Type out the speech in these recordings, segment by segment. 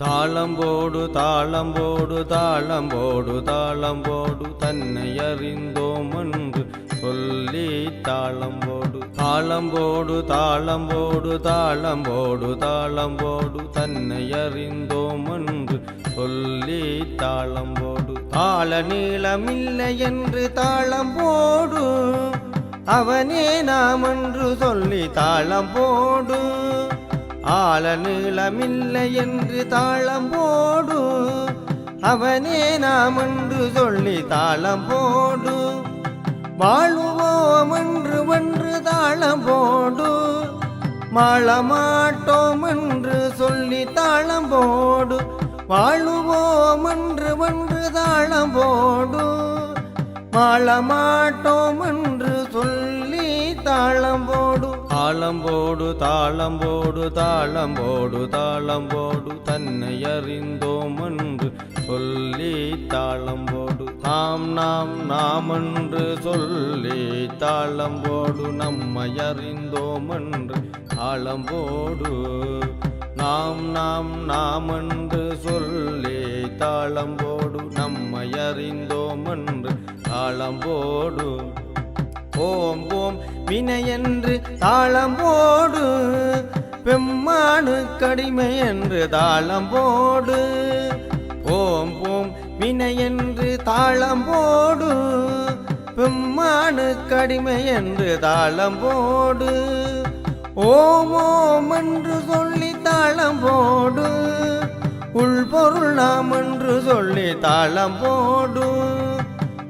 தாளம்போடு தாளம்போடு தாளம்போடு தாளம்போடு தன்னை அறிந்தோம் என்று சொல்லி தாளம்போடு தாளம்போடு தாளம்போடு தாளம்போடு தாளம்போடு தன்னை அறிந்தோம் என்று சொல்லி தாளம்போடு தாள நீளமில்லை என்று தாளம்போடு அவனே நாம் என்று சொல்லி தாளம் போடு ஆழ நீளமில்லை என்று தாளம் போடு அவனே நாம் என்று சொல்லி தாளம் போடு வாழ்வோம் என்று ஒன்று தாளம் போடு மாளமாட்டோம் என்று சொல்லி தாளம் போடு வாழுவோம் என்று ஒன்று தாளம் போடு மாளமாட்டோம் என்று சொல்லி தாளம் போடு தாளம் போடு தாளம் போடு தாளம் போடு தாளம் போடு தன்னை அறிந்தோம் என்று சொல்லி தாளம் போடு நாம் நாம் நாம் என்று சொல்லி தாளம் போடு நம்மை அறிந்தோம் என்று தாளம் போடு நாம் நாம் நாம் என்று சொல்லி தாளம் போடு நம்மை அறிந்தோம் என்று தாளம் போடு ஓம் ஓம் வினை என்று தாளம் போடு பெம்மானு கடிமை என்று தாளம் போடு ஓம் ஓம் வினை என்று தாளம் போடு பெம்மானு கடிமை என்று தாளம் போடு ஓம் ஓம் என்று சொல்லி தாளம் போடு உள்பொருள் நாம் என்று சொல்லி தாளம் போடு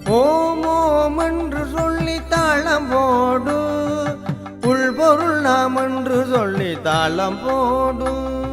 ஓம் ஓம் என்று சொல்லி தாளம் போடு. உள்பொருள் நாம் என்று சொல்லி தாளம் போடும்